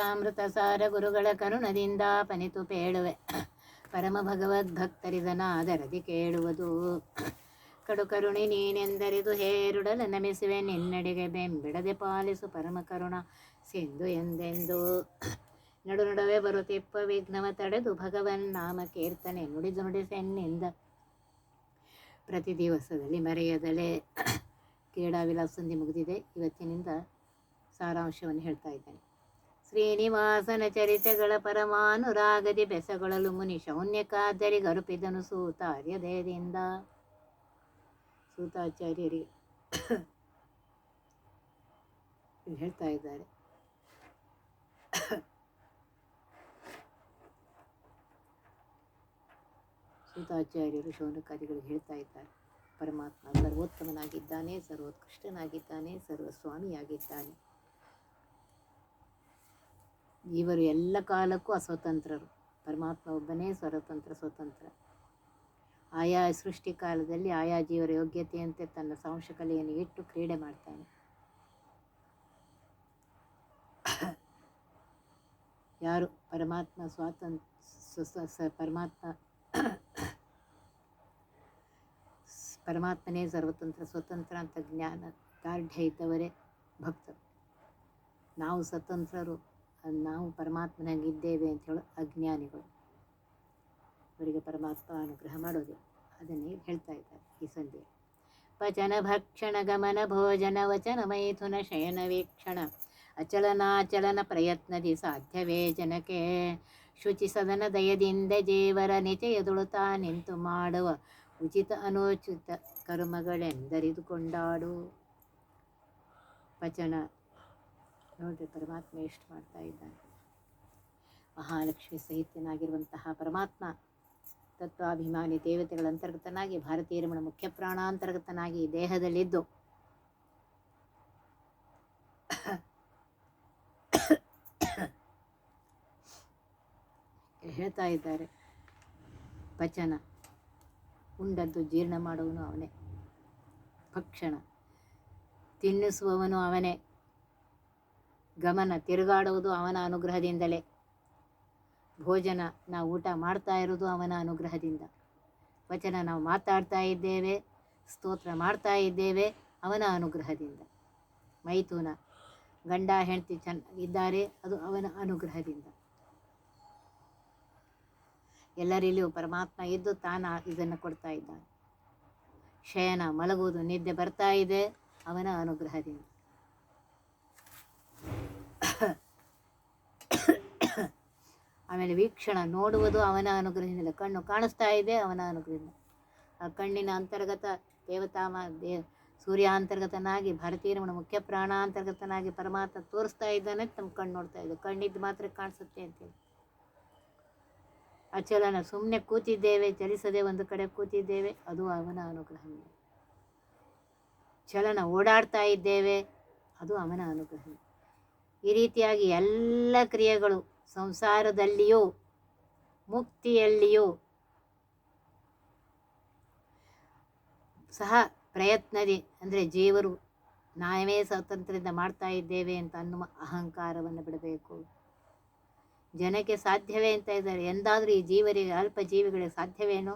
ಅಮೃತ ಸಾರ ಗುರುಗಳ ಕರುಣದಿಂದ ಪನಿತು ಪೇಳುವೆ. ಪರಮ ಭಗವದ್ಭಕ್ತರಿದನಾದರದಿ ಕೇಳುವುದು. ಕಡು ಕರುಣಿ ನೀನೆಂದರಿದು ಹೇರುಡಲು ನಮಿಸುವೆ. ನಿನ್ನಡೆಗೆ ಬೆಂಬಿಡದೆ ಪಾಲಿಸು ಪರಮ ಕರುಣ ಸಿಂಧು ಎಂದೆಂದು. ನಡು ನಡುವೆ ಬರುತ್ತಿಪ್ಪ ವಿಘ್ನವ ತಡೆದು ಭಗವನ್ ನಾಮ ಕೀರ್ತನೆ ನುಡಿದು ನುಡಿಸೆನ್ನಿಂದ ಪ್ರತಿ ದಿವಸದಲ್ಲಿ ಮರೆಯದಲೇ ಕ್ರೀಡಾ ವಿಲಾಸಂದಿ ಮುಗಿದಿದೆ. ಇವತ್ತಿನಿಂದ ಸಾರಾಂಶವನ್ನು ಹೇಳ್ತಾ ಇದ್ದೇನೆ. ಶ್ರೀನಿವಾಸನ ಚರಿತೆಗಳ ಪರಮಾನುರಾಗದಿ ಬೆಸಗೊಳಲು ಮುನಿ ಶೌನ್ಯಕಾದರಿ ಗರುಪಿದನು ಸೂತಾರ್ಯದಯದಿಂದ ಸೂತಾಚಾರ್ಯರಿಗೆ ಇಲ್ಲಿ ಹೇಳ್ತಾ ಇದ್ದಾರೆ. ಸೂತಾಚಾರ್ಯರು ಶೌನಕಾದಿಗಳಿಗೆ ಹೇಳ್ತಾ ಇದ್ದಾರೆ. ಪರಮಾತ್ಮ ಸರ್ವೋತ್ತಮನಾಗಿದ್ದಾನೆ, ಸರ್ವೋತ್ಕೃಷ್ಟನಾಗಿದ್ದಾನೆ, ಸರ್ವಸ್ವಾಮಿಯಾಗಿದ್ದಾನೆ. ಇವರು ಎಲ್ಲ ಕಾಲಕ್ಕೂ ಅಸ್ವತಂತ್ರರು. ಪರಮಾತ್ಮ ಒಬ್ಬನೇ ಸ್ವತಂತ್ರ ಸ್ವತಂತ್ರ. ಆಯಾ ಸೃಷ್ಟಿ ಕಾಲದಲ್ಲಿ ಆಯಾ ಜೀವರ ಯೋಗ್ಯತೆಯಂತೆ ತನ್ನ ಸಂಶ ಕಲೆಯನ್ನು ಇಟ್ಟು ಕ್ರೀಡೆ ಮಾಡ್ತಾನೆ. ಯಾರು? ಪರಮಾತ್ಮ ಸ್ವಾತಂತ್ರ್ಯ ಸ- ಸ- ಪರಮಾತ್ಮ. ಪರಮಾತ್ಮನೇ ಸರ್ವತಂತ್ರ, ಸ್ವತಂತ್ರ ಅಂತ ಜ್ಞಾನ ದಾರ್ಢ್ಯ ಇದ್ದವರೇ ಭಕ್ತರು. ನಾವು ಸ್ವತಂತ್ರರು. ಅದ್ ನಾವು ಪರಮಾತ್ಮನಾಗಿದ್ದೇವೆ ಅಂತ ಹೇಳೋ ಅಜ್ಞಾನಿಗಳು. ಅವರಿಗೆ ಪರಮಾತ್ಮ ಅನುಗ್ರಹ ಮಾಡೋದಿಲ್ಲ ಅದನ್ನೇ ಹೇಳ್ತಾ ಇದ್ದಾರೆ ಈ ಸಂಧಿ ಪಚನ ಭಕ್ಷಣ ಗಮನ ಭೋಜನ ವಚನ ಮೈಥುನ ಶಯನ ವೀಕ್ಷಣ. ಅಚಲನಾಚಲನ ಪ್ರಯತ್ನದಿ ಸಾಧ್ಯವೇ ಜನಕ್ಕೆ. ಶುಚಿ ಸದನ ದಯದಿಂದ ಜೀವರ ನಿಚಯದುಳುತ್ತಾ ನಿಂತು ಮಾಡುವ ಉಚಿತ ಅನುಚಿತ ಕರ್ಮಗಳೆಂದರಿದುಕೊಂಡಾಡು. ವಚನ ನೋಡ್ರಿ, ಪರಮಾತ್ಮ ಎಷ್ಟು ಮಾಡ್ತಾ ಇದ್ದಾನೆ. ಮಹಾಲಕ್ಷ್ಮಿ ಸಹಿತನಾಗಿರುವಂತಹ ಪರಮಾತ್ಮ, ತತ್ವಾಭಿಮಾನಿ ದೇವತೆಗಳ ಅಂತರ್ಗತನಾಗಿ, ಭಾರತೀಯ ರಮಣ ಮುಖ್ಯ ಪ್ರಾಣಾಂತರ್ಗತನಾಗಿ ದೇಹದಲ್ಲಿದ್ದು. ಹೇಳ್ತಾ ಇದ್ದಾರೆ. ಪಚನ ಉಂಡದ್ದು ಜೀರ್ಣ ಮಾಡುವನು ಅವನೇ. ಭಕ್ಷಣ, ತಿನ್ನಿಸುವವನು ಅವನೇ. ಗಮನ ತಿರುಗಾಡುವುದು ಅವನ ಅನುಗ್ರಹದಿಂದಲೇ. ಭೋಜನ ನಾವು ಊಟ ಮಾಡ್ತಾ ಇರೋದು ಅವನ ಅನುಗ್ರಹದಿಂದ. ವಚನ ನಾವು ಮಾತಾಡ್ತಾ ಇದ್ದೇವೆ, ಸ್ತೋತ್ರ ಮಾಡ್ತಾ ಇದ್ದೇವೆ ಅವನ ಅನುಗ್ರಹದಿಂದ. ಮೈಥುನ ಗಂಡ ಹೆಂಡತಿ ಚೆನ್ನಾಗಿದ್ದಾರೆ ಅದು ಅವನ ಅನುಗ್ರಹದಿಂದ. ಎಲ್ಲರಲ್ಲಿಯೂ ಪರಮಾತ್ಮ ಇದ್ದು ತಾನ ಇದನ್ನು ಕೊಡ್ತಾ ಇದ್ದಾನೆ. ಶಯನ ಮಲಗುವುದು ನಿದ್ದೆ ಬರ್ತಾ ಇದೆ ಅವನ ಅನುಗ್ರಹದಿಂದ. ಆಮೇಲೆ ವೀಕ್ಷಣ ನೋಡುವುದು ಅವನ ಅನುಗ್ರಹದಿಂದ, ಕಣ್ಣು ಕಾಣಿಸ್ತಾ ಇದೆ ಅವನ ಅನುಗ್ರಹದಿಂದ. ಆ ಕಣ್ಣಿನ ಅಂತರ್ಗತ ದೇವತಾಮ, ದೇ, ಸೂರ್ಯಾಂತರ್ಗತನಾಗಿ, ಭಾರತೀಯ ರಮಣ ಮುಖ್ಯ ಪ್ರಾಣಾಂತರ್ಗತನಾಗಿ ಪರಮಾತ್ಮ ತೋರಿಸ್ತಾ ಇದ್ದಾನೆ, ತಮ್ಮ ಕಣ್ಣು ನೋಡ್ತಾ ಇದ್ದು ಕಣ್ಣಿದ್ದು ಮಾತ್ರ ಕಾಣಿಸುತ್ತೆ ಅಂತೇಳಿ. ಅಚಲನ ಸುಮ್ಮನೆ ಕೂತಿದ್ದೇವೆ, ಚಲಿಸದೆ ಒಂದು ಕಡೆ ಕೂತಿದ್ದೇವೆ, ಅದು ಅವನ ಅನುಗ್ರಹ ಚಲನ ಓಡಾಡ್ತಾ ಇದ್ದೇವೆ, ಅದು ಅವನ ಅನುಗ್ರಹ ಈ ರೀತಿಯಾಗಿ ಎಲ್ಲ ಕ್ರಿಯೆಗಳು ಸಂಸಾರದಲ್ಲಿಯೂ, ಮುಕ್ತಿಯಲ್ಲಿಯೂ ಸಹ ಪ್ರಯತ್ನದಿ ಅಂದರೆ ಜೀವರು ನಾವೇ ಸ್ವಾತಂತ್ರ್ಯದಿಂದ ಮಾಡ್ತಾ ಇದ್ದೇವೆ ಅಂತ ಅನ್ನುವ ಅಹಂಕಾರವನ್ನು ಬಿಡಬೇಕು. ಜನಕ್ಕೆ ಸಾಧ್ಯವೇ ಅಂತ ಇದ್ದಾರೆ. ಎಂದಾದರೂ ಈ ಜೀವರಿಗೆ, ಅಲ್ಪ ಜೀವಿಗಳಿಗೆ ಸಾಧ್ಯವೇನೋ?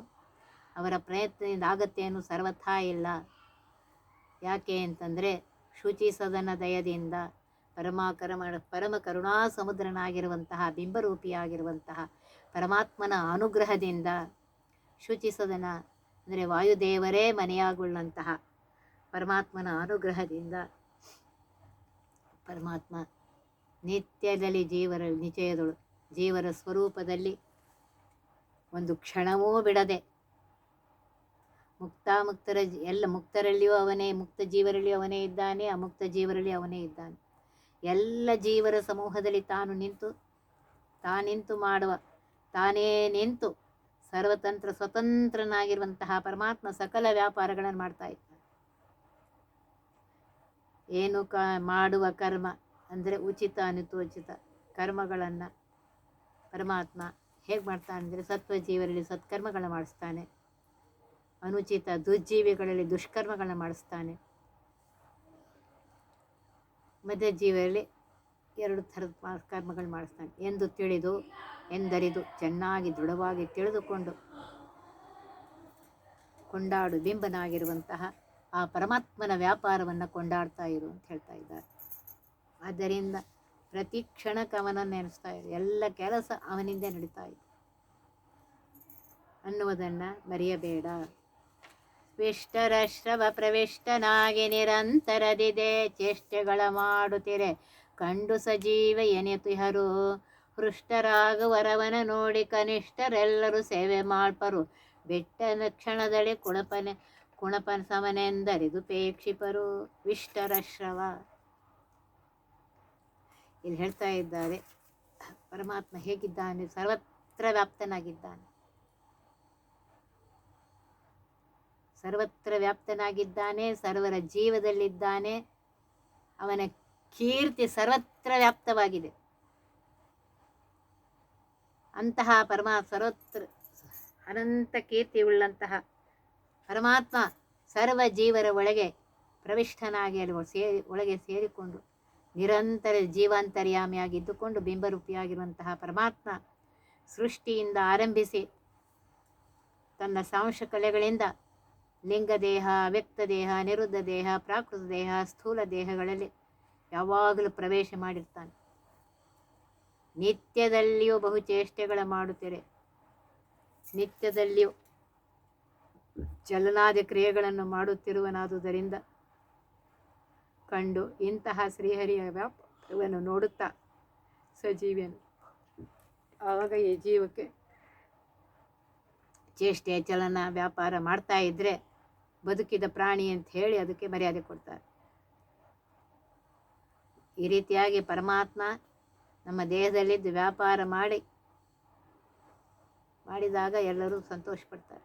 ಅವರ ಪ್ರಯತ್ನದಿಂದ ಆಗತ್ತೇನು? ಸರ್ವಥಾ ಇಲ್ಲ. ಯಾಕೆ ಅಂತಂದರೆ ಶುಚಿ ಸದನ ದಯದಿಂದ ಪರಮಾಕರಮ ಪರಮ ಕರುಣಾ ಸಮುದ್ರನಾಗಿರುವಂತಹ, ಬಿಂಬರೂಪಿಯಾಗಿರುವಂತಹ ಪರಮಾತ್ಮನ ಅನುಗ್ರಹದಿಂದ ಶುಚಿಸದನ, ಅಂದರೆ ವಾಯುದೇವರೇ ಮನೆಯಾಗುಳ್ಳಂತಹ ಪರಮಾತ್ಮನ ಅನುಗ್ರಹದಿಂದ ಪರಮಾತ್ಮ ನಿತ್ಯದಲ್ಲಿ ಜೀವರ ನಿಚಯದಳು ಜೀವರ ಸ್ವರೂಪದಲ್ಲಿ ಒಂದು ಕ್ಷಣವೂ ಬಿಡದೆ ಮುಕ್ತ ಮುಕ್ತರ ಜ- ಎಲ್ಲ ಮುಕ್ತರಲ್ಲಿಯೂ ಅವನೇ, ಮುಕ್ತ ಜೀವರಲ್ಲಿಯೂ ಅವನೇ ಇದ್ದಾನೆ, ಅಮುಕ್ತ ಜೀವರಲ್ಲಿ ಅವನೇ ಇದ್ದಾನೆ. ಎಲ್ಲ ಜೀವರ ಸಮೂಹದಲ್ಲಿ ತಾನು ನಿಂತು, ತಾನಿಂತು ಮಾಡುವ, ತಾನೇ ನಿಂತು ಸರ್ವತಂತ್ರ ಸ್ವತಂತ್ರನಾಗಿರುವಂತಹ ಪರಮಾತ್ಮ ಸಕಲ ವ್ಯಾಪಾರಗಳನ್ನು ಮಾಡ್ತಾ ಇದ್ದಾನೆ. ಏನು ಕ, ಮಾಡುವ ಕರ್ಮ ಅಂದರೆ ಉಚಿತ, ಅನುತೋಚಿತ ಕರ್ಮಗಳನ್ನು ಪರಮಾತ್ಮ ಹೇಗೆ ಮಾಡ್ತಾನೆ ಅಂದರೆ ಸತ್ವ ಜೀವರಲ್ಲಿ ಸತ್ಕರ್ಮಗಳನ್ನು ಮಾಡಿಸ್ತಾನೆ. ಅನುಚಿತ, ದುರ್ಜೀವಿಗಳಲ್ಲಿ ದುಷ್ಕರ್ಮಗಳನ್ನು ಮಾಡಿಸ್ತಾನೆ. ಮಧ್ಯ ಜೀವನದಲ್ಲಿ ಎರಡು ಥರದ ಕರ್ಮಗಳು ಮಾಡಿಸ್ತಾನೆ. ಎಂದು ತಿಳಿದು, ಎಂದರಿದು, ಚೆನ್ನಾಗಿ ದೃಢವಾಗಿ ತಿಳಿದುಕೊಂಡು ಕೊಂಡಾಡು. ಬಿಂಬನಾಗಿರುವಂತಹ ಆ ಪರಮಾತ್ಮನ ವ್ಯಾಪಾರವನ್ನು ಕೊಂಡಾಡ್ತಾ ಇರು ಅಂತ ಹೇಳ್ತಾ ಇದ್ದಾರೆ. ಆದ್ದರಿಂದ ಪ್ರತಿ ಕ್ಷಣಕ್ಕೆ ಕವನ ನೆನೆಸ್ತಾ ಇದೆ ಎಲ್ಲ ಕೆಲಸ ಅವನಿಂದ ನಡೀತಾ ಇದೆ. ಅನ್ನುವುದನ್ನು ಮರೆಯಬೇಡ. ವಿಷ್ಟರ ಶ್ರವ ಪ್ರವಿಷ್ಟನಾಗಿ ನಿರಂತರದಿದೆ, ಚೇಷ್ಟೆಗಳ ಮಾಡುತ್ತಿರೆ. ಕಂಡು ಸಜೀವ ಎನೆತಿಹರು ಹೃಷ್ಟರಾಗುವರವನ ನೋಡಿ ಕನಿಷ್ಠರೆಲ್ಲರೂ ಸೇವೆ ಮಾಡ್ಪರು. ಬೆಟ್ಟನ ಕ್ಷಣದಳಿ ಕುಣಪನೆ, ಕುಣಪನ ಸಮನೆಂದರಿದು ಪೇಕ್ಷಿಪರು. ವಿಷ್ಟರಶ್ರವ ಇಲ್ಲಿ ಹೇಳ್ತಾ ಇದ್ದಾರೆ, ಪರಮಾತ್ಮ ಹೇಗಿದ್ದಾನೆ, ಸರ್ವತ್ರ ವ್ಯಾಪ್ತನಾಗಿದ್ದಾನೆ. ಸರ್ವತ್ರ ವ್ಯಾಪ್ತನಾಗಿದ್ದಾನೆ, ಸರ್ವರ ಜೀವದಲ್ಲಿದ್ದಾನೆ. ಅವನ ಕೀರ್ತಿ ಸರ್ವತ್ರ ವ್ಯಾಪ್ತವಾಗಿದೆ. ಅಂತಹ ಪರಮ ಸರ್ವತ್ರ ಅನಂತ ಕೀರ್ತಿ ಉಳ್ಳಂತಹ ಪರಮಾತ್ಮ ಸರ್ವ ಜೀವರ ಒಳಗೆ ಪ್ರವಿಷ್ಠನಾಗಿ ಅಲ್ಲಿ ಸೇರಿ, ಒಳಗೆ ಸೇರಿಕೊಂಡು ನಿರಂತರ ಜೀವಾಂತರ್ಯಾಮಿಯಾಗಿದ್ದುಕೊಂಡು ಬಿಂಬರೂಪಿಯಾಗಿರುವಂತಹ ಪರಮಾತ್ಮ ಸೃಷ್ಟಿಯಿಂದ ಆರಂಭಿಸಿ ತನ್ನ ಸಾಂಶ ಕಲೆಗಳಿಂದ ಲಿಂಗದೇಹ ವ್ಯಕ್ತ ದೇಹ ನಿರುದ್ಧ ದೇಹ ಪ್ರಾಕೃತ ದೇಹ ಸ್ಥೂಲ ದೇಹಗಳಲ್ಲಿ ಯಾವಾಗಲೂ ಪ್ರವೇಶ ಮಾಡಿರ್ತಾನೆ. ನಿತ್ಯದಲ್ಲಿಯೂ ಬಹು ಚೇಷ್ಟೆಗಳ ಮಾಡುತ್ತಿರೆ ನಿತ್ಯದಲ್ಲಿಯೂ ಚಲನಾದಿ ಕ್ರಿಯೆಗಳನ್ನು ಮಾಡುತ್ತಿರುವನಾದುದರಿಂದ ಕಂಡು ಇಂತಹ ಶ್ರೀಹರಿಯ ವ್ಯಾಪವನ್ನು ನೋಡುತ್ತಾ ಸಜೀವಿಯನ್ನು ಆವಾಗ ಈ ಜೀವಕ್ಕೆ ಚೇಷ್ಟೆ, ಚಲನ ವ್ಯಾಪಾರ ಮಾಡ್ತಾ ಇದ್ದರೆ ಬದುಕಿದ ಪ್ರಾಣಿ ಅಂತ ಹೇಳಿ ಅದಕ್ಕೆ ಮರ್ಯಾದೆ ಕೊಡ್ತಾರೆ. ಈ ರೀತಿಯಾಗಿ ಪರಮಾತ್ಮ ನಮ್ಮ ದೇಹದಲ್ಲಿದ್ದು ವ್ಯಾಪಾರ ಮಾಡಿ, ಮಾಡಿದಾಗ ಎಲ್ಲರೂ ಸಂತೋಷ ಪಡ್ತಾರೆ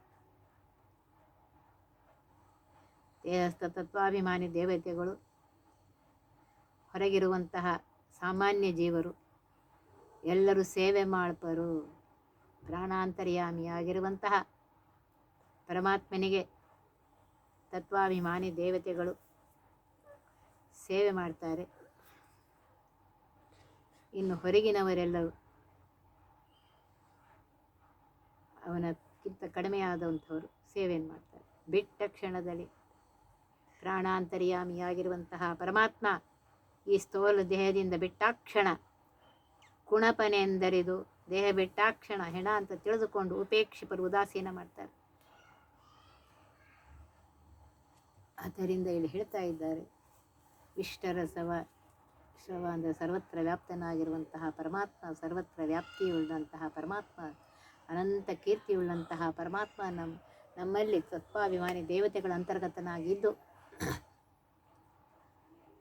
ದೇಹಸ್ಥ ತತ್ವಾಭಿಮಾನಿ ದೇವತೆಗಳು ಹೊರಗಿರುವಂತಹ ಸಾಮಾನ್ಯ ಜೀವರು ಎಲ್ಲರೂ ಸೇವೆ ಮಾಡ್ಪರು ಪ್ರಾಣಾಂತರ್ಯಾಮಿಯಾಗಿರುವಂತಹ ಪರಮಾತ್ಮನಿಗೆ ತತ್ವಾಭಿಮಾನಿ ದೇವತೆಗಳು ಸೇವೆ ಮಾಡ್ತಾರೆ. ಇನ್ನು ಹೊರಗಿನವರೆಲ್ಲರೂ ಅವನಕ್ಕಿಂತ ಕಡಿಮೆಯಾದಂಥವರು ಸೇವೆಯನ್ನು ಮಾಡ್ತಾರೆ. ಬಿಟ್ಟ ಕ್ಷಣದಲ್ಲಿ ಪ್ರಾಣಾಂತರ್ಯಾಮಿಯಾಗಿರುವಂತಹ ಪರಮಾತ್ಮ ಈ ಸ್ಥೂಲ ದೇಹದಿಂದ ಬಿಟ್ಟಾಕ್ಷಣ ಕುಣಪನೆಂದರಿದು ದೇಹ ಬಿಟ್ಟಾಕ್ಷಣ ಹೆಣ ಅಂತ ತಿಳಿದುಕೊಂಡು ಉಪೇಕ್ಷಿಪರು ಉದಾಸೀನ ಮಾಡ್ತಾರೆ. ಆದ್ದರಿಂದ ಇಲ್ಲಿ ಹೇಳ್ತಾ ಇದ್ದಾರೆ ಇಷ್ಟರಸವ ಶವ ಅಂದರೆ ಸರ್ವತ್ರ ವ್ಯಾಪ್ತನಾಗಿರುವಂತಹ ಪರಮಾತ್ಮ, ಸರ್ವತ್ರ ವ್ಯಾಪ್ತಿಯುಳ್ಳಂತಹ ಪರಮಾತ್ಮ, ಅನಂತ ಕೀರ್ತಿಯುಳ್ಳಂತಹ ಪರಮಾತ್ಮ ನಮ್ಮ ನಮ್ಮಲ್ಲಿ ತತ್ವಾಭಿಮಾನಿ ದೇವತೆಗಳ ಅಂತರ್ಗತನಾಗಿದ್ದು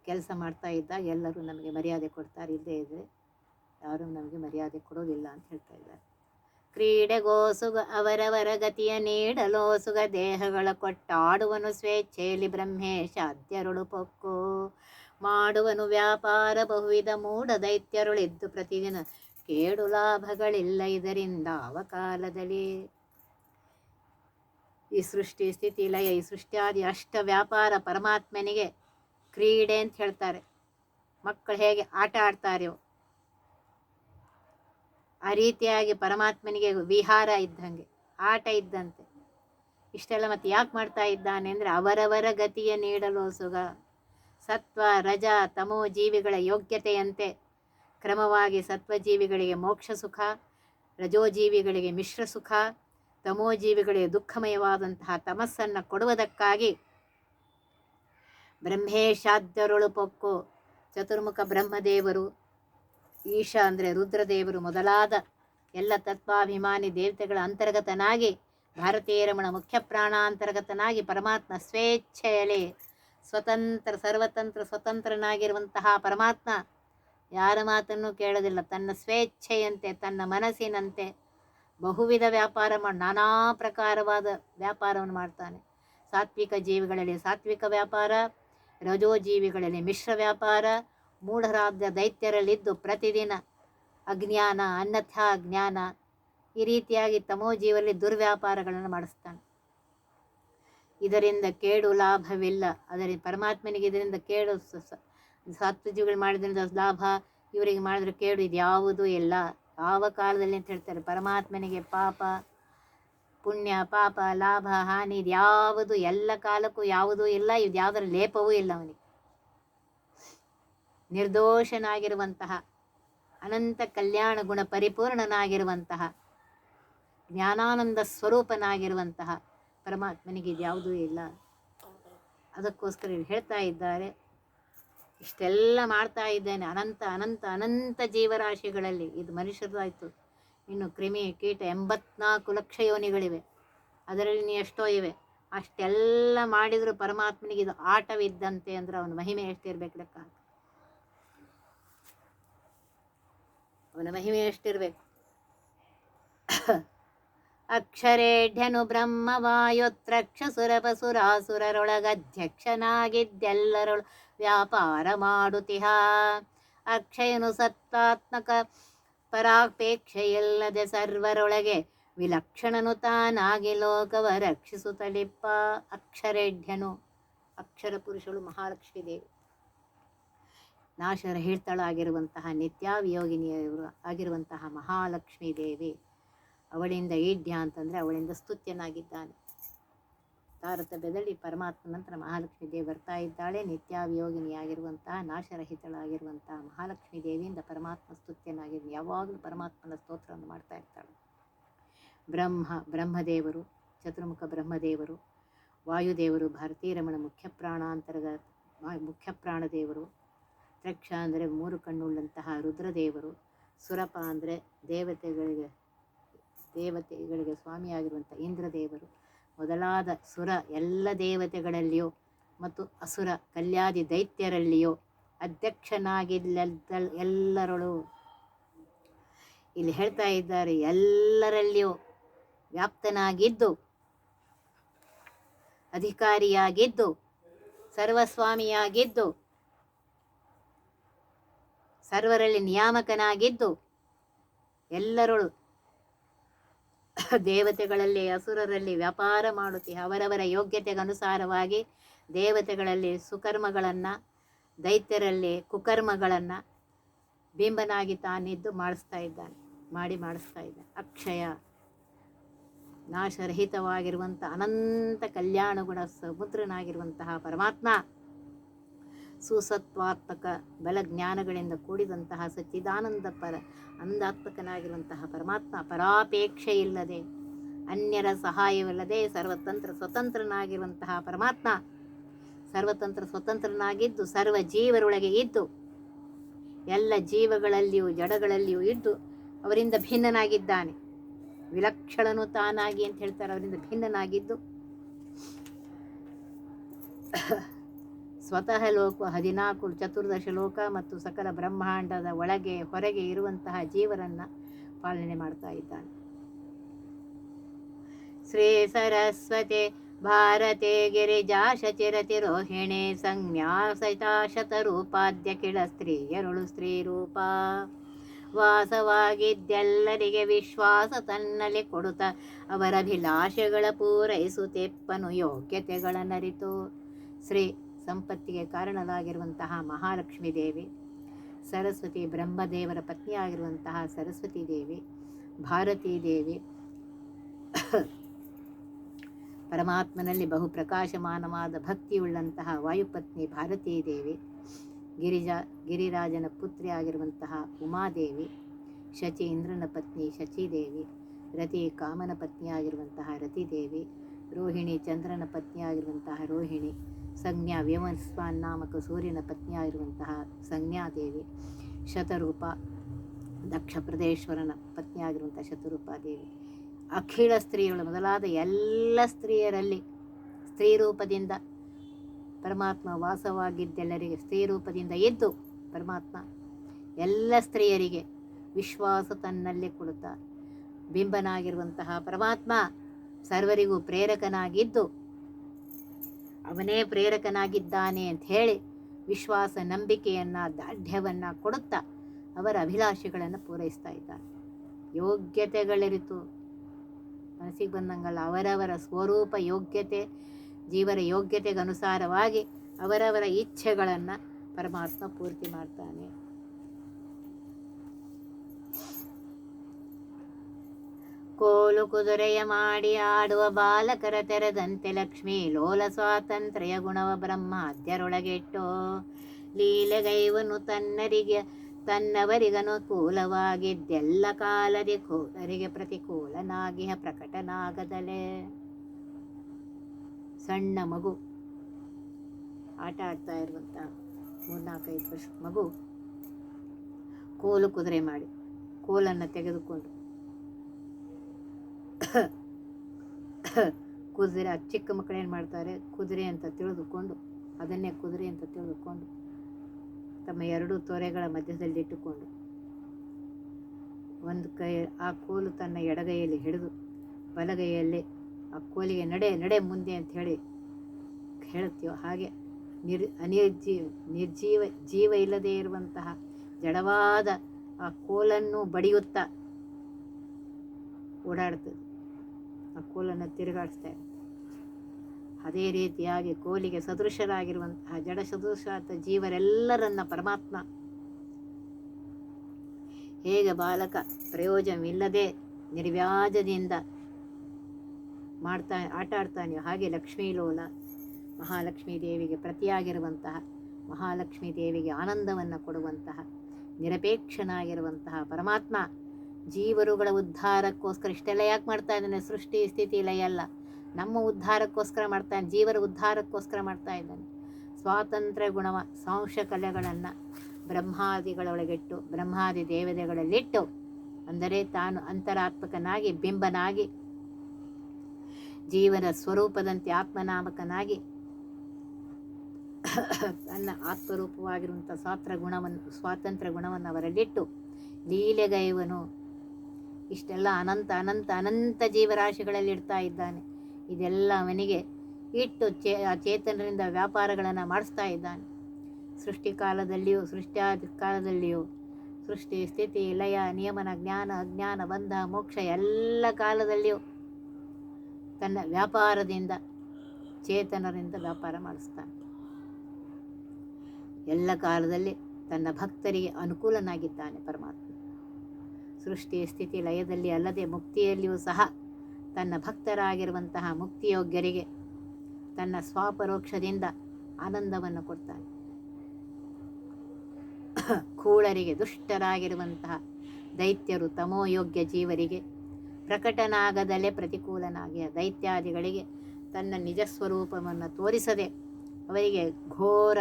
ಕೆಲಸ ಮಾಡ್ತಾ ಇದ್ದಾಗ ಎಲ್ಲರೂ ನಮಗೆ ಮರ್ಯಾದೆ ಕೊಡ್ತಾರೆ ಇದ್ದೇ ಇದ್ದರೆ ಯಾರೂ ನಮಗೆ ಮರ್ಯಾದೆ ಕೊಡೋದಿಲ್ಲ ಅಂತ ಹೇಳ್ತಾ ಇದ್ದಾರೆ. ಕ್ರೀಡೆಗೋಸುಗ ಅವರವರ ಗತಿಯ ನೀಡಲೋಸುಗ ದೇಹಗಳ ಕೊಟ್ಟಾಡುವನು ಸ್ವೇಚ್ಛೆಯಲ್ಲಿ ಬ್ರಹ್ಮೇಶ ಅದ್ಯರುಳು ಪೊಕ್ಕು. ಮಾಡುವನು ವ್ಯಾಪಾರ ಬಹುವಿಧ ಮೂಢ ದೈತ್ಯರುಳಿದ್ದು ಪ್ರತಿದಿನ ಕೇಡು ಲಾಭಗಳಿಲ್ಲ ಇದರಿಂದ ಅವಕಾಲದಲ್ಲಿ. ಈ ಸೃಷ್ಟಿ ಸ್ಥಿತಿ ಲಯ, ಈ ಸೃಷ್ಟಿಯಾದಿ ಅಷ್ಟ ವ್ಯಾಪಾರ ಪರಮಾತ್ಮನಿಗೆ ಕ್ರೀಡೆ ಅಂತ ಹೇಳ್ತಾರೆ. ಮಕ್ಕಳು ಹೇಗೆ ಆಟ ಆಡ್ತಾರೆಯೋ ಆ ರೀತಿಯಾಗಿ ಪರಮಾತ್ಮನಿಗೆ ವಿಹಾರ ಇದ್ದಂಗೆ, ಆಟ ಇದ್ದಂತೆ. ಇಷ್ಟೆಲ್ಲ ಮತ್ತೆ ಯಾಕೆ ಮಾಡ್ತಾ ಇದ್ದಾನೆ ಅಂದರೆ ಅವರವರ ಗತಿಯ ನೀಡಲು ಸುಗ, ಸತ್ವ, ರಜ, ತಮೋ ಜೀವಿಗಳ ಯೋಗ್ಯತೆಯಂತೆ. ಕ್ರಮವಾಗಿ ಸತ್ವಜೀವಿಗಳಿಗೆ ಮೋಕ್ಷ ಸುಖ ರಜೋಜೀವಿಗಳಿಗೆ ಮಿಶ್ರ ಸುಖ ತಮೋಜೀವಿಗಳಿಗೆ ದುಃಖಮಯವಾದಂತಹ ತಮಸ್ಸನ್ನು ಕೊಡುವುದಕ್ಕಾಗಿ ಬ್ರಹ್ಮೇಶಾದ್ಯರುಳು ಪೊಕ್ಕು, ಚತುರ್ಮುಖ ಬ್ರಹ್ಮದೇವರು ಈಶ ಅಂದರೆ ರುದ್ರದೇವರು ಮೊದಲಾದ ಎಲ್ಲ ತತ್ವಾಭಿಮಾನಿ ದೇವತೆಗಳ ಅಂತರ್ಗತನಾಗಿ, ಭಾರತೀಯ ರಮಣ ಮುಖ್ಯ ಪ್ರಾಣಾಂತರ್ಗತನಾಗಿ ಪರಮಾತ್ಮ ಸ್ವೇಚ್ಛೆಯಲ್ಲಿ ಸ್ವತಂತ್ರ, ಸರ್ವತಂತ್ರ, ಸ್ವತಂತ್ರನಾಗಿರುವಂತಹ ಪರಮಾತ್ಮ ಯಾರ ಮಾತನ್ನು ಕೇಳೋದಿಲ್ಲ. ತನ್ನ ಸ್ವೇಚ್ಛೆಯಂತೆ, ತನ್ನ ಮನಸ್ಸಿನಂತೆ ಬಹುವಿಧ ವ್ಯಾಪಾರ ಮಾಡಿ, ನಾನಾ ಪ್ರಕಾರವಾದ ವ್ಯಾಪಾರವನ್ನು ಮಾಡ್ತಾನೆ. ಸಾತ್ವಿಕ ಜೀವಿಗಳಲ್ಲಿ ಸಾತ್ವಿಕ ವ್ಯಾಪಾರ ರಜೋ ಜೀವಿಗಳಲ್ಲಿ ಮಿಶ್ರ ವ್ಯಾಪಾರ ಮೂಢರಾದ ದೈತ್ಯರಲ್ಲಿದ್ದು ಪ್ರತಿದಿನ ಅಜ್ಞಾನ ಅನ್ನಥ ಜ್ಞಾನ ಈ ರೀತಿಯಾಗಿ ತಮೋ ಜೀವರಲ್ಲಿ ದುರ್ವ್ಯಾಪಾರಗಳನ್ನು ಮಾಡಿಸ್ತಾನೆ. ಇದರಿಂದ ಕೇಡು ಲಾಭವಿಲ್ಲ. ಅದರ ಪರಮಾತ್ಮನಿಗೆ ಇದರಿಂದ ಕೇಡು ಸತ್ವ ಜೀವಿಗಳು ಮಾಡಿದ್ರಿಂದ ಲಾಭ, ಇವರಿಗೆ ಮಾಡಿದ್ರೆ ಕೇಡು ಇದು ಯಾವುದೂ ಇಲ್ಲ. ಯಾವ ಕಾಲದಲ್ಲಿ ಅಂತ ಹೇಳ್ತಾರೆ, ಪರಮಾತ್ಮನಿಗೆ ಪಾಪ, ಪುಣ್ಯ, ಪಾಪ, ಲಾಭ, ಹಾನಿ ಇದು ಯಾವುದು, ಎಲ್ಲ ಕಾಲಕ್ಕೂ ಯಾವುದೂ ಇಲ್ಲ. ಇದು ಯಾವುದರ ಲೇಪವೂ ಇಲ್ಲ ಅವನಿಗೆ. ನಿರ್ದೋಷನಾಗಿರುವಂತಹ, ಅನಂತ ಕಲ್ಯಾಣ ಗುಣ ಪರಿಪೂರ್ಣನಾಗಿರುವಂತಹ, ಜ್ಞಾನಾನಂದ ಸ್ವರೂಪನಾಗಿರುವಂತಹ ಪರಮಾತ್ಮನಿಗೆ ಇದ್ಯಾವುದೂ ಇಲ್ಲ. ಅದಕ್ಕೋಸ್ಕರ ಹೇಳ್ತಾ ಇದ್ದಾರೆ. ಇಷ್ಟೆಲ್ಲ ಮಾಡ್ತಾ ಇದ್ದೇನೆ. ಅನಂತ ಅನಂತ ಅನಂತ ಜೀವರಾಶಿಗಳಲ್ಲಿ ಇದು ಮನುಷ್ಯರದಾಯಿತು. ಇನ್ನು ಕ್ರಿಮಿ ಕೀಟ ಎಂಬತ್ನಾಲ್ಕು ಲಕ್ಷ ಯೋನಿಗಳಿವೆ. ಅದರಲ್ಲಿ ನೀ ಎಷ್ಟೋ ಇವೆ. ಅಷ್ಟೆಲ್ಲ ಮಾಡಿದರೂ ಪರಮಾತ್ಮನಿಗೆ ಇದು ಆಟವಿದ್ದಂತೆ ಅಂದ್ರೆ ಅವನ ಮಹಿಮೆ ಎಷ್ಟಿರ್ಬೇಕು ಲೆಕ್ಕ ಅವನ ಮಹಿಮೆ ಎಷ್ಟಿರಬೇಕು? ಅಕ್ಷರೇಢ್ಯನು ಬ್ರಹ್ಮವಾಯುತ್ರಕ್ಷ ಸುರಪಸುರಾಸುರರೊಳಗಧ್ಯಕ್ಷನಾಗಿದ್ದೆಲ್ಲರೊಳ ವ್ಯಾಪಾರ ಮಾಡುತಿಹ. ಅಕ್ಷಯನು ಸತ್ತಾತ್ಮಕ ಪರಾಪೇಕ್ಷೆಯಿಲ್ಲದೆ ಸರ್ವರೊಳಗೆ ವಿಲಕ್ಷಣನು ತಾನಾಗಿ ಲೋಕವ ರಕ್ಷಿಸುತ್ತಲಿಪ್ಪ. ಅಕ್ಷರೇಢ್ಯನು, ಅಕ್ಷರ ಪುರುಷಳು ಮಹಾಲಕ್ಷ್ಮೀ ದೇವಿ ನಾಶರಹಿತಳಾಗಿರುವಂತಹ ನಿತ್ಯಾವಿಯೋಗಿನಿಯವರು ಆಗಿರುವಂತಹ ಮಹಾಲಕ್ಷ್ಮೀ ದೇವಿ. ಅವಳಿಂದ ಈಢ್ಯ ಅಂತಂದರೆ ಅವಳಿಂದ ಸ್ತುತ್ಯನಾಗಿದ್ದಾನೆ. ತಾರತಮ್ಯದಲ್ಲಿ ಪರಮಾತ್ಮ ನಂತರ ಮಹಾಲಕ್ಷ್ಮೀ ದೇವಿ ಬರ್ತಾ ಇದ್ದಾಳೆ. ನಿತ್ಯಾವಿಯೋಗಿನಿಯಾಗಿರುವಂತಹ ನಾಶರಹಿತಳಾಗಿರುವಂತಹ ಮಹಾಲಕ್ಷ್ಮೀ ದೇವಿಯಿಂದ ಪರಮಾತ್ಮ ಸ್ತುತ್ಯನಾಗಿ ಯಾವಾಗಲೂ ಪರಮಾತ್ಮನ ಸ್ತೋತ್ರವನ್ನು ಮಾಡ್ತಾ ಇರ್ತಾಳೆ. ಬ್ರಹ್ಮ, ಬ್ರಹ್ಮದೇವರು, ಚತುರ್ಮುಖ ಬ್ರಹ್ಮದೇವರು, ವಾಯುದೇವರು ಭಾರತೀ ರಮಣ ಮುಖ್ಯ ಪ್ರಾಣಾಂತರದ ಮುಖ್ಯ ಪ್ರಾಣದೇವರು ತ್ರಕ್ಷ ಅಂದರೆ ಮೂರು ಕಣ್ಣುಳ್ಳಂತಹ ರುದ್ರದೇವರು. ಸುರಪ ಅಂದರೆ ದೇವತೆಗಳಿಗೆ ದೇವತೆಗಳಿಗೆ ಸ್ವಾಮಿಯಾಗಿರುವಂಥ ಇಂದ್ರದೇವರು. ಮೊದಲಾದ ಸುರ ಎಲ್ಲ ದೇವತೆಗಳಲ್ಲಿಯೋ ಮತ್ತು ಅಸುರ ಕಲ್ಯಾದಿ ದೈತ್ಯರಲ್ಲಿಯೋ ಅಧ್ಯಕ್ಷನಾಗಿಲ್ಲ ಎಲ್ಲರಳು. ಇಲ್ಲಿ ಹೇಳ್ತಾ ಇದ್ದಾರೆ, ಎಲ್ಲರಲ್ಲಿಯೂ ವ್ಯಾಪ್ತನಾಗಿದ್ದು, ಅಧಿಕಾರಿಯಾಗಿದ್ದು, ಸರ್ವಸ್ವಾಮಿಯಾಗಿದ್ದು ಸರ್ವರಲ್ಲಿ ನಿಯಾಮಕನಾಗಿದ್ದು ಎಲ್ಲರೂ ದೇವತೆಗಳಲ್ಲಿ, ಅಸುರರಲ್ಲಿ ವ್ಯಾಪಾರ ಮಾಡುತ್ತಿ, ಅವರವರ ಯೋಗ್ಯತೆಗನುಸಾರವಾಗಿ ದೇವತೆಗಳಲ್ಲಿ ಸುಕರ್ಮಗಳನ್ನು, ದೈತ್ಯರಲ್ಲಿ ಕುಕರ್ಮಗಳನ್ನು ಬಿಂಬನಾಗಿ ತಾನಿದ್ದು ಮಾಡಿಸ್ತಾ ಇದ್ದಾನೆ, ಮಾಡಿ ಮಾಡಿಸ್ತಾ ಇದ್ದಾನೆ. ಅಕ್ಷಯ ನಾಶರಹಿತವಾಗಿರುವಂಥ ಅನಂತ ಕಲ್ಯಾಣ ಗುಣ ಸಮುದ್ರನಾಗಿರುವಂತಹ ಪರಮಾತ್ಮ. ಸುಸತ್ವಾತ್ಮಕ ಬಲ ಜ್ಞಾನಗಳಿಂದ ಕೂಡಿದಂತಹ ಸಚ್ಚಿದಾನಂದ ಪರ ಅಂದಾತ್ಮಕನಾಗಿರುವಂತಹ ಪರಮಾತ್ಮ ಪರಾಪೇಕ್ಷೆ ಇಲ್ಲದೆ ಅನ್ಯರ ಸಹಾಯವಿಲ್ಲದೆ ಸರ್ವತಂತ್ರ ಸ್ವತಂತ್ರನಾಗಿರುವಂತಹ ಪರಮಾತ್ಮ ಸರ್ವತಂತ್ರ ಸ್ವತಂತ್ರನಾಗಿದ್ದು, ಸರ್ವ ಜೀವರೊಳಗೆ ಇದ್ದು, ಎಲ್ಲ ಜೀವಗಳಲ್ಲಿಯೂ ಜಡಗಳಲ್ಲಿಯೂ ಇದ್ದು ಅವರಿಂದ ಭಿನ್ನನಾಗಿದ್ದಾನೆ. ವಿಲಕ್ಷಣನು ತಾನಾಗಿ ಅಂತ ಹೇಳ್ತಾರೆ, ಅವರಿಂದ ಭಿನ್ನನಾಗಿದ್ದು. ಸ್ವತಃ ಲೋಕ, ಹದಿನಾಲ್ಕು ಚತುರ್ದಶ ಲೋಕ ಮತ್ತು ಸಕಲ ಬ್ರಹ್ಮಾಂಡದ ಒಳಗೆ ಹೊರಗೆ ಇರುವಂತಹ ಜೀವರನ್ನು ಪಾಲನೆ ಮಾಡ್ತಾ ಇದ್ದಾನೆ. ಶ್ರೀ ಸರಸ್ವತಿ ಭಾರತೆ ಗಿರಿಜಾಶಚಿರತಿ ರೋಹಿಣಿ ಸಂಜ್ಞಾ ಸಹಿತಾ ಶತರೂಪಾದ್ಯ ಕಿಳ ಸ್ತ್ರೀಯರುಳು ಸ್ತ್ರೀ ರೂಪ ವಾಸವಾಗಿದ್ದೆಲ್ಲರಿಗೆ ವಿಶ್ವಾಸ ತನ್ನಲ್ಲಿ ಕೊಡುತ್ತ ಅವರ ಅಭಿಲಾಷೆಗಳ ಪೂರೈಸುತ್ತೆಪ್ಪನು ಯೋಗ್ಯತೆಗಳನ್ನರಿತು. ಶ್ರೀ ಸಂಪತ್ತಿಗೆ ಕಾರಣಲಾಗಿರುವಂತಹ ಮಹಾಲಕ್ಷ್ಮೀ ದೇವಿ, ಸರಸ್ವತಿ ಬ್ರಹ್ಮದೇವರ ಪತ್ನಿಯಾಗಿರುವಂತಹ ಸರಸ್ವತಿ ದೇವಿ, ಭಾರತೀ ದೇವಿ, ಪರಮಾತ್ಮನಲ್ಲಿ ಬಹು ಪ್ರಕಾಶಮಾನವಾದ ಭಕ್ತಿಯುಳ್ಳಂತಹ ವಾಯುಪತ್ನಿ ಭಾರತೀ ದೇವಿ, ಗಿರಿಜಾ, ಗಿರಿರಾಜನ ಪುತ್ರಿಯಾಗಿರುವಂತಹ ಉಮಾದೇವಿ, ಶಚಿ ಇಂದ್ರನ ಪತ್ನಿ ಶಚಿದೇವಿ ರತಿ ಕಾಮನ ಪತ್ನಿಯಾಗಿರುವಂತಹ ರತಿದೇವಿ ರೋಹಿಣಿ ಚಂದ್ರನ ಪತ್ನಿಯಾಗಿರುವಂತಹ ರೋಹಿಣಿ ಸಂಜ್ಞಾ ವ್ಯವಸ್ವಾನ್ ನಾಮಕ ಸೂರ್ಯನ ಪತ್ನಿಯಾಗಿರುವಂತಹ ಸಂಜ್ಞಾದೇವಿ ಶತರೂಪ, ದಕ್ಷ ಪ್ರದೇಶ್ವರನ ಶತರೂಪ ದೇವಿ. ಅಖಿಳ ಸ್ತ್ರೀಯಳು ಮೊದಲಾದ ಎಲ್ಲ ಸ್ತ್ರೀಯರಲ್ಲಿ ಸ್ತ್ರೀ ರೂಪದಿಂದ ಪರಮಾತ್ಮ ವಾಸವಾಗಿದ್ದೆಲ್ಲರಿಗೆ ಸ್ತ್ರೀ ರೂಪದಿಂದ ಇದ್ದು ಪರಮಾತ್ಮ ಎಲ್ಲ ಸ್ತ್ರೀಯರಿಗೆ ವಿಶ್ವಾಸ ತನ್ನಲ್ಲಿ ಕೊಡುತ್ತಾ, ಬಿಂಬನಾಗಿರುವಂತಹ ಪರಮಾತ್ಮ ಸರ್ವರಿಗೂ ಪ್ರೇರಕನಾಗಿದ್ದು ಅವನೇ ಪ್ರೇರಕನಾಗಿದ್ದಾನೆ ಅಂತ ಹೇಳಿ ವಿಶ್ವಾಸ ನಂಬಿಕೆಯನ್ನು ದಾಢ್ಯವನ್ನು ಕೊಡುತ್ತಾ ಅವರ ಅಭಿಲಾಷೆಗಳನ್ನು ಪೂರೈಸ್ತಾ ಇದ್ದಾನೆ ಯೋಗ್ಯತೆಗಳಿರಿತು. ಮನಸ್ಸಿಗೆ ಬಂದಂಗಲ್ಲ ಅವರವರ ಸ್ವರೂಪ ಯೋಗ್ಯತೆ ಜೀವರ ಯೋಗ್ಯತೆಗನುಸಾರವಾಗಿ ಅವರವರ ಇಚ್ಛೆಗಳನ್ನು ಪರಮಾತ್ಮ ಪೂರ್ತಿ ಮಾಡ್ತಾನೆ. ಕೋಲು ಕುದುರೆಯ ಮಾಡಿ ಆಡುವ ಬಾಲಕರ ತೆರೆದಂತೆ ಲಕ್ಷ್ಮೀ ಲೋಲ ಸ್ವಾತಂತ್ರ್ಯ ಗುಣವ ಬ್ರಹ್ಮಾದ್ಯರೊಳಗೆಟ್ಟು ಲೀಲೆಗೈವನು ತನ್ನರಿಗೆ ತನ್ನವರಿಗನುಕೂಲವಾಗಿದ್ದೆಲ್ಲ ಕಾಲದಿ ಕೋಲರಿಗೆ ಪ್ರತಿಕೂಲನಾಗಿಹ ಪ್ರಕಟನಾಗದಲೆ. ಸಣ್ಣ ಮಗು. ಆಟ ಆಡ್ತಾ ಇರುವಂಥ ಮೂರ್ನಾಲ್ಕೈದು ವರ್ಷ ಮಗು. ಕೋಲು ಕುದುರೆ ಮಾಡಿ, ಕೋಲನ್ನು ತೆಗೆದುಕೊಂಡು ಕುದುರೆ, ಚಿಕ್ಕ ಮಕ್ಕಳು ಏನು ಮಾಡ್ತಾರೆ? ಕುದುರೆ ಅಂತ ತಿಳಿದುಕೊಂಡು, ಅದನ್ನೇ ಕುದುರೆ ಅಂತ ತಿಳಿದುಕೊಂಡು, ತಮ್ಮ ಎರಡು ತೊರೆಗಳ ಮಧ್ಯದಲ್ಲಿಟ್ಟುಕೊಂಡು ಒಂದು ಕೈ ಆ ಕೋಲು ತನ್ನ ಎಡಗೈಯಲ್ಲಿ ಹಿಡಿದು, ಬಲಗೈಯಲ್ಲಿ ಆ ಕೋಲಿಗೆ ನಡೆ ನಡೆ ಮುಂದೆ ಅಂತ ಹೇಳಿ ಹೇಳ್ತೀವೋ ಹಾಗೆ ನಿರ್, ಅನಿರ್ಜೀವ, ನಿರ್ಜೀವ, ಜೀವ ಇಲ್ಲದೇ ಇರುವಂತಹ ಜಡವಾದ ಆ ಕೋಲನ್ನು ಬಡಿಯುತ್ತಾ ಓಡಾಡ್ತದೆ. ಆ ಕೋಲನ್ನು ತಿರುಗಾಡಿಸ್ತಾ ಇರುತ್ತೆ. ಅದೇ ರೀತಿಯಾಗಿ ಕೋಲಿಗೆ ಸದೃಶರಾಗಿರುವಂತಹ ಜಡ ಸದೃಶಾತ ಜೀವರೆಲ್ಲರನ್ನ ಪರಮಾತ್ಮ. ಹೇಗೆ ಬಾಲಕ ಪ್ರಯೋಜನವಿಲ್ಲದೆ ನಿರ್ವ್ಯಾಜದಿಂದ ಮಾಡ್ತಾ, ಆಟ ಆಡ್ತಾನೆ ಹಾಗೆ ಲಕ್ಷ್ಮೀ ಲೋಲ, ಮಹಾಲಕ್ಷ್ಮೀ ದೇವಿಗೆ ಪ್ರತಿಯಾಗಿರುವಂತಹ, ಮಹಾಲಕ್ಷ್ಮೀ ದೇವಿಗೆ ಆನಂದವನ್ನು ಕೊಡುವಂತಹ, ನಿರಪೇಕ್ಷನಾಗಿರುವಂತಹ ಪರಮಾತ್ಮ. ಜೀವರುಗಳ ಉದ್ಧಾರಕ್ಕೋಸ್ಕರ ಇಷ್ಟೆಲ್ಲ ಯಾಕೆ ಮಾಡ್ತಾ ಇದ್ದಾನೆ? ಸೃಷ್ಟಿ ಸ್ಥಿತಿ ಲಯ ಅಲ್ಲ ನಮ್ಮ ಉದ್ಧಾರಕ್ಕೋಸ್ಕರ ಮಾಡ್ತಾನೆ ಜೀವರ ಉದ್ಧಾರಕ್ಕೋಸ್ಕರ ಮಾಡ್ತಾ ಇದ್ದಾನೆ. ಸ್ವಾತಂತ್ರ್ಯ ಗುಣವ ಸಾಂಶ ಕಲೆಗಳನ್ನು ಬ್ರಹ್ಮಾದಿಗಳೊಳಗಿಟ್ಟು, ಬ್ರಹ್ಮಾದಿ ದೇವತೆಗಳಲ್ಲಿಟ್ಟು, ಅಂದರೆ ತಾನು ಅಂತರಾತ್ಮಕನಾಗಿ, ಬಿಂಬನಾಗಿ ಜೀವನ ಸ್ವರೂಪದಂತೆ ಆತ್ಮನಾಮಕನಾಗಿ, ತನ್ನ ಆತ್ಮರೂಪವಾಗಿರುವಂಥ ಸ್ವಾತ್ರ ಗುಣವನ್ನು, ಸ್ವಾತಂತ್ರ್ಯ ಗುಣವನ್ನು ಅವರಲ್ಲಿಟ್ಟು, ಲೀಲೆಗೈವನು ಇಷ್ಟೆಲ್ಲ ಅನಂತ ಅನಂತ ಅನಂತ ಜೀವರಾಶಿಗಳಲ್ಲಿ ಇಡ್ತಾ ಇದ್ದಾನೆ. ಇದೆಲ್ಲ ಅವನಿಗೆ ಇಟ್ಟು ಚೇ ಚೇತನರಿಂದ ವ್ಯಾಪಾರಗಳನ್ನು ಮಾಡಿಸ್ತಾ ಇದ್ದಾನೆ. ಸೃಷ್ಟಿ ಕಾಲದಲ್ಲಿಯೂ ಸೃಷ್ಟಿಯಾದ ಕಾಲದಲ್ಲಿಯೂ ಸೃಷ್ಟಿ, ಸ್ಥಿತಿ, ಲಯ, ನಿಯಮನ, ಜ್ಞಾನ, ಅಜ್ಞಾನ, ಬಂಧ, ಮೋಕ್ಷ ಎಲ್ಲ ಕಾಲದಲ್ಲಿಯೂ ತನ್ನ ವ್ಯಾಪಾರದಿಂದ, ಚೇತನರಿಂದ ವ್ಯಾಪಾರ ಮಾಡಿಸ್ತಾನೆ. ಎಲ್ಲ ಕಾಲದಲ್ಲಿ ತನ್ನ ಭಕ್ತರಿಗೆ ಅನುಕೂಲನಾಗಿದ್ದಾನೆ ಪರಮಾತ್ಮ. ಸೃಷ್ಟಿ ಸ್ಥಿತಿ ಲಯದಲ್ಲಿ ಅಲ್ಲದೆ ಮುಕ್ತಿಯಲ್ಲಿಯೂ ಸಹ ತನ್ನ ಭಕ್ತರಾಗಿರುವಂತಹ ಮುಕ್ತಿಯೋಗ್ಯರಿಗೆ ತನ್ನ ಸ್ವಪರೋಕ್ಷದಿಂದ ಆನಂದವನ್ನು ಕೊಡ್ತಾನೆ. ಕೂಳರಿಗೆ ದುಷ್ಟರಾಗಿರುವಂತಹ ದೈತ್ಯರು ತಮೋಯೋಗ್ಯ ಜೀವರಿಗೆ, ಪ್ರಕಟನಾಗದಲೇ ಪ್ರತಿಕೂಲನಾಗಿಯ ದೈತ್ಯಾದಿಗಳಿಗೆ ತನ್ನ ನಿಜ ಸ್ವರೂಪವನ್ನು ತೋರಿಸದೆ ಅವರಿಗೆ ಘೋರ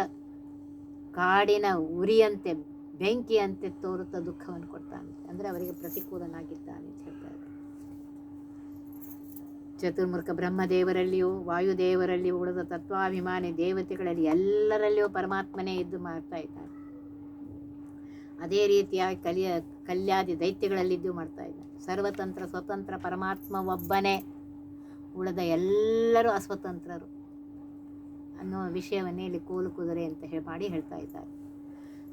ಕಾಡಿನ ಉರಿಯಂತೆ ಬೆಂಕಿಯಂತೆ ತೋರುತ್ತಾ ದುಃಖವನ್ನು ಕೊಡ್ತಾನೆ. ಅಂದರೆ ಅವರಿಗೆ ಪ್ರತಿಕೂಲನಾಗಿದ್ದಾನೆ ಅಂತ ಹೇಳ್ತಾರೆ ಚತುರ್ಮುಖ ಬ್ರಹ್ಮದೇವರಲ್ಲಿಯೂ, ವಾಯುದೇವರಲ್ಲಿಯೂ ಉಳಿದ ತತ್ವಾಭಿಮಾನಿ ದೇವತೆಗಳಲ್ಲಿ ಎಲ್ಲರಲ್ಲಿಯೂ ಪರಮಾತ್ಮನೇ ಇದ್ದು ಮಾಡ್ತಾ ಇದ್ದಾನೆ. ಅದೇ ರೀತಿಯಾಗಿ ಕಲಿಯ, ಕಲ್ಯಾದಿ ದೈತ್ಯಗಳಲ್ಲಿದ್ದು ಮಾಡ್ತಾ ಇದ್ದಾನೆ. ಸರ್ವತಂತ್ರ, ಸ್ವತಂತ್ರ ಪರಮಾತ್ಮ ಒಬ್ಬನೇ. ಉಳಿದ ಎಲ್ಲರೂ ಅಸ್ವತಂತ್ರರು ಅನ್ನೋ ವಿಷಯವನ್ನೇ ಇಲ್ಲಿ ಕೋಲು ಕುದುರೆ ಅಂತ ಹೇಳಿ ಮಾಡಿ ಹೇಳ್ತಾ ಇದ್ದಾರೆ.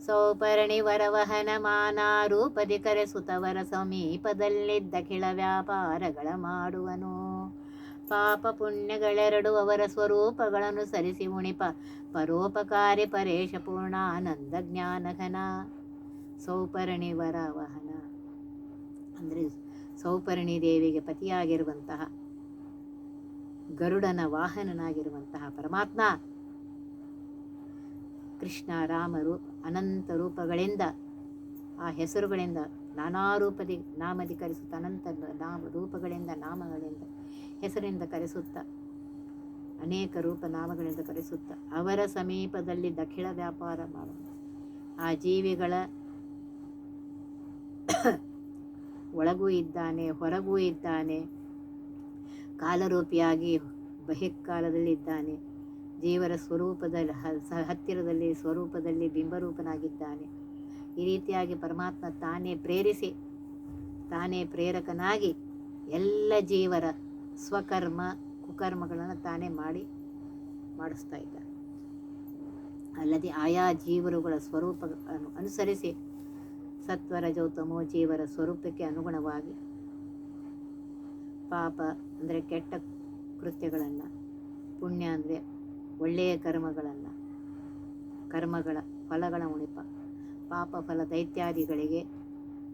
ಸೌಪರ್ಣಿ ವರವಹನ ಮಾನಾರೂಪದಿ ಸುತವರ ಸಮೀಪದಲ್ಲಿದ್ದ ಕಿಳ ವ್ಯಾಪಾರಗಳ ಮಾಡುವನು. ಪಾಪ ಪುಣ್ಯಗಳೆರಡು ಅವರ ಸ್ವರೂಪಗಳನ್ನು ಸರಿಸಿ ಉಣಿಪ ಪರೋಪಕಾರಿ ಪರೇಶ ಪೂರ್ಣಾನಂದ ಜ್ಞಾನಘನ. ಸೌಪರ್ಣಿ ವರವಹನ. ಅಂದರೆ ಸೌಪರ್ಣಿ ದೇವಿಗೆ ಪತಿಯಾಗಿರುವಂತಹ, ಗರುಡನ ವಾಹನನಾಗಿರುವಂತಹ ಪರಮಾತ್ಮ. ಕೃಷ್ಣ ರಾಮರು ಅನಂತ ರೂಪಗಳಿಂದ, ಆ ಹೆಸರುಗಳಿಂದ, ನಾನಾ ರೂಪದಿ, ನಾಮದಿ ಕರೆಸುತ್ತ, ಅನಂತ ನಾಮ ರೂಪಗಳಿಂದ, ನಾಮಗಳಿಂದ ಹೆಸರಿಂದ ಕರೆಸುತ್ತ, ಅನೇಕ ರೂಪ ನಾಮಗಳಿಂದ ಕರೆಸುತ್ತ, ಅವರ ಸಮೀಪದಲ್ಲಿ ದಖಿಳ ವ್ಯಾಪಾರ ಮಾಡ ಆ ಜೀವಿಗಳ ಒಳಗೂ ಇದ್ದಾನೆ, ಹೊರಗೂ ಇದ್ದಾನೆ, ಕಾಲರೂಪಿಯಾಗಿ ಬಹಿಕಾಲದಲ್ಲಿದ್ದಾನೆ. ದೇವರ ಸ್ವರೂಪದಲ್ಲಿ ಹತ್ತಿರದಲ್ಲಿ, ಸ್ವರೂಪದಲ್ಲಿ ಬಿಂಬರೂಪನಾಗಿದ್ದಾನೆ. ಈ ರೀತಿಯಾಗಿ ಪರಮಾತ್ಮ ತಾನೇ ಪ್ರೇರಿಸಿ, ತಾನೇ ಪ್ರೇರಕನಾಗಿ ಎಲ್ಲ ಜೀವರ ಸ್ವಕರ್ಮ, ಕುಕರ್ಮಗಳನ್ನು ತಾನೇ ಮಾಡಿ, ಮಾಡಿಸ್ತಾ ಇದ್ದಾನೆ. ಅಲ್ಲದೆ ಆಯಾ ಜೀವರುಗಳ ಸ್ವರೂಪ ಅನುಸರಿಸಿ ಸತ್ವರ, ಜೌತಮೋ ಜೀವರ ಸ್ವರೂಪಕ್ಕೆ ಅನುಗುಣವಾಗಿ ಪಾಪ ಅಂದರೆ ಕೆಟ್ಟ ಕೃತ್ಯಗಳನ್ನು, ಪುಣ್ಯ ಅಂದರೆ ಒಳ್ಳೆಯ ಕರ್ಮಗಳಲ್ಲ. ಕರ್ಮಗಳ ಫಲಗಳ ಉಣಿಪ. ಪಾಪ ಫಲ ದೈತ್ಯಾದಿಗಳಿಗೆ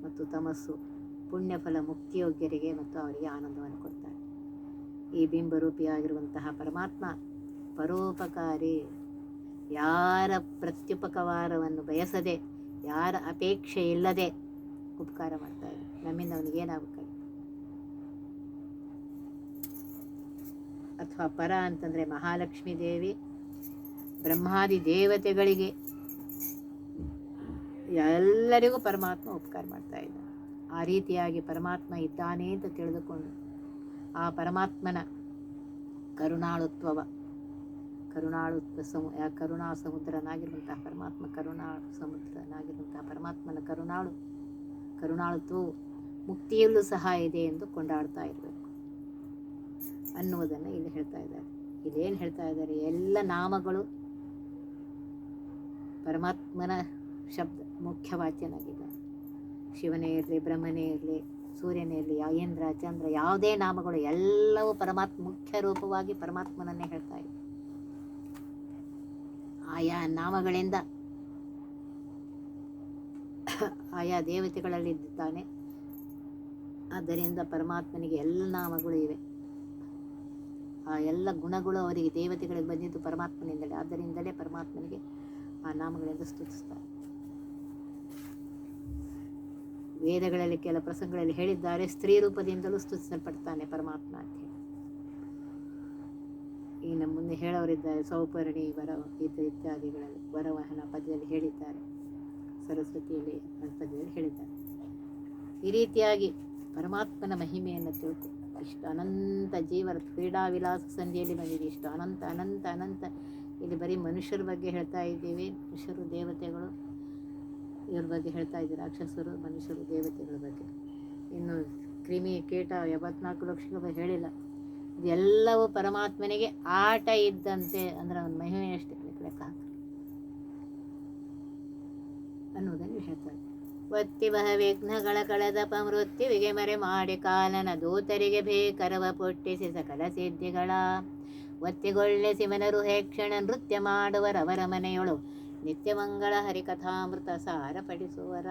ಮತ್ತು ತಮಸ್ಸು ಪುಣ್ಯಫಲ ಮುಕ್ತಿಯೋಗ್ಯರಿಗೆ ಮತ್ತು ಅವರಿಗೆ ಆನಂದವನ್ನು ಕೊಡ್ತಾರೆ. ಈ ಬಿಂಬರೂಪಿಯಾಗಿರುವಂತಹ ಪರಮಾತ್ಮ ಪರೋಪಕಾರಿ, ಯಾರ ಪ್ರತ್ಯುಪಕವಾರವನ್ನು ಬಯಸದೆ, ಯಾರ ಅಪೇಕ್ಷೆ ಇಲ್ಲದೆ ಉಪಕಾರ ಮಾಡ್ತಾರೆ ನಮ್ಮಿಂದ ಅವನಿಗೆ ಅಥವಾ ಪರ ಅಂತಂದರೆ ಮಹಾಲಕ್ಷ್ಮೀ ದೇವಿ, ಬ್ರಹ್ಮಾದಿ ದೇವತೆಗಳಿಗೆ ಎಲ್ಲರಿಗೂ ಪರಮಾತ್ಮ ಉಪಕಾರ ಮಾಡ್ತಾ ಇದ್ದಾನೆ. ಆ ರೀತಿಯಾಗಿ ಪರಮಾತ್ಮ ಇದ್ದಾನೆ ಅಂತ ತಿಳಿದುಕೊಂಡು ಆ ಪರಮಾತ್ಮನ ಕರುಣಾಳುತ್ವವ, ಕರುಣಾಳುತ್ವ ಸಮು ಕರುಣಾ ಸಮುದ್ರನಾಗಿರುವಂತಹ ಪರಮಾತ್ಮ, ಕರುಣಾ ಸಮುದ್ರನಾಗಿರುವಂತಹ ಪರಮಾತ್ಮನ ಕರುಣಾಳು, ಕರುಣಾಳುತ್ವವು ಮುಕ್ತಿಯಲ್ಲೂ ಸಹ ಇದೆ ಎಂದು ಕೊಂಡಾಡ್ತಾ ಇರಬೇಕು ಅನ್ನುವುದನ್ನು ಇಲ್ಲಿ ಹೇಳ್ತಾ ಇದ್ದಾರೆ. ಇಲ್ಲೇನು ಹೇಳ್ತಾ ಇದ್ದಾರೆ? ಎಲ್ಲ ನಾಮಗಳು ಪರಮಾತ್ಮನ ಶಬ್ದ ಮುಖ್ಯವಾಚ್ಯನಾಗಿದ್ದಾನೆ ಶಿವನೇ ಇರಲಿ, ಬ್ರಹ್ಮನೇ ಇರಲಿ, ಸೂರ್ಯನೇ ಇರಲಿ ಇಂದ್ರ ಚಂದ್ರ, ಯಾವುದೇ ನಾಮಗಳು, ಎಲ್ಲವೂ ಪರಮಾತ್ಮ, ಮುಖ್ಯ ರೂಪವಾಗಿ ಪರಮಾತ್ಮನನ್ನೇ ಹೇಳ್ತಾ ಇದೆ. ಆಯಾ ನಾಮಗಳಿಂದ ಆಯಾ ದೇವತೆಗಳಲ್ಲಿದ್ದಾನೆ. ಆದ್ದರಿಂದ ಪರಮಾತ್ಮನಿಗೆ ಎಲ್ಲ ನಾಮಗಳು ಇವೆ. ಎಲ್ಲ ಗುಣಗಳು ಅವರಿಗೆ, ದೇವತೆಗಳಿಗೆ ಬಂದಿದ್ದು ಪರಮಾತ್ಮನಿಂದಲೇ. ಆದ್ದರಿಂದಲೇ ಪರಮಾತ್ಮನಿಗೆ ಆ ನಾಮಗಳಿಂದ ಸ್ತುತಿಸ್ತಾರೆ. ವೇದಗಳಲ್ಲಿ ಕೆಲ ಪ್ರಸಂಗಗಳಲ್ಲಿ ಹೇಳಿದ್ದಾರೆ, ಸ್ತ್ರೀ ರೂಪದಿಂದಲೂ ಸ್ತುತಿಸಲ್ಪಡ್ತಾನೆ ಪರಮಾತ್ಮ ಅಂತ ಹೇಳಿ. ಈ ನಮ್ಮ ಮುಂದೆ ಹೇಳೋರಿದ್ದಾರೆ, ಸೌಪರ್ಣಿ, ವರ ಇತ್ಯಾದಿಗಳಲ್ಲಿ, ವರವಹನ ಪದ್ಯದಲ್ಲಿ ಹೇಳಿದ್ದಾರೆ. ಸರಸ್ವತಿಯಲ್ಲಿ ಪದ್ಯದಲ್ಲಿ ಹೇಳಿದ್ದಾರೆ. ಈ ರೀತಿಯಾಗಿ ಪರಮಾತ್ಮನ ಮಹಿಮೆಯನ್ನು ತಿಳ್ಕೊ ಇಷ್ಟು ಅನಂತ ಜೀವರ ಕ್ರೀಡಾ ವಿಲಾಸ ಸಂಧಿಯಲ್ಲಿ ಬಂದಿದೆ. ಇಷ್ಟು ಅನಂತ ಅನಂತ ಅನಂತ. ಇಲ್ಲಿ ಬರೀ ಮನುಷ್ಯರ ಬಗ್ಗೆ ಹೇಳ್ತಾ ಇದ್ದೀವಿ. ಮನುಷ್ಯರು, ದೇವತೆಗಳು. ಇವ್ರ ಬಗ್ಗೆ ಹೇಳ್ತಾ ಇದ್ದೀವಿ. ರಾಕ್ಷಸರು, ಮನುಷ್ಯರು, ದೇವತೆಗಳ ಬಗ್ಗೆ. ಇನ್ನು ಕ್ರಿಮಿ ಕೀಟ ಎಪ್ಪತ್ನಾಲ್ಕು ಲಕ್ಷಗಳ ಬಗ್ಗೆ ಹೇಳಿಲ್ಲ. ಇದೆಲ್ಲವೂ ಪರಮಾತ್ಮನಿಗೆ ಆಟ ಇದ್ದಂತೆ. ಅಂದ್ರೆ ಅವನ ಮಹಿಮೆ ಅಷ್ಟೇ ಲೆಕ್ಕ ಅನ್ನೋದನ್ನು ಹೇಳ್ತಾರೆ ಒತ್ತಿ ಬಹ ವಿಘ್ನಗಳ ಕಳೆದ ಮೃತ್ಯುವಿಗೆ ಮರೆ ಮಾಡಿ ಕಾಲನ ದೂತರಿಗೆ ಬೇಕರವ ಪುಟ್ಟಿಸಿ ಸಕಲ ಸಿದ್ಧಿಗಳ. ಒತ್ತಿಗೊಳ್ಳೆ ಸಿಮನರು ಹೇಕ್ಷಣ ನೃತ್ಯ ಮಾಡುವರವರ ಮನೆಯೊಳು ನಿತ್ಯಮಂಗಳ ಹರಿಕಥಾಮೃತ ಸಾರ ಪಡಿಸುವರ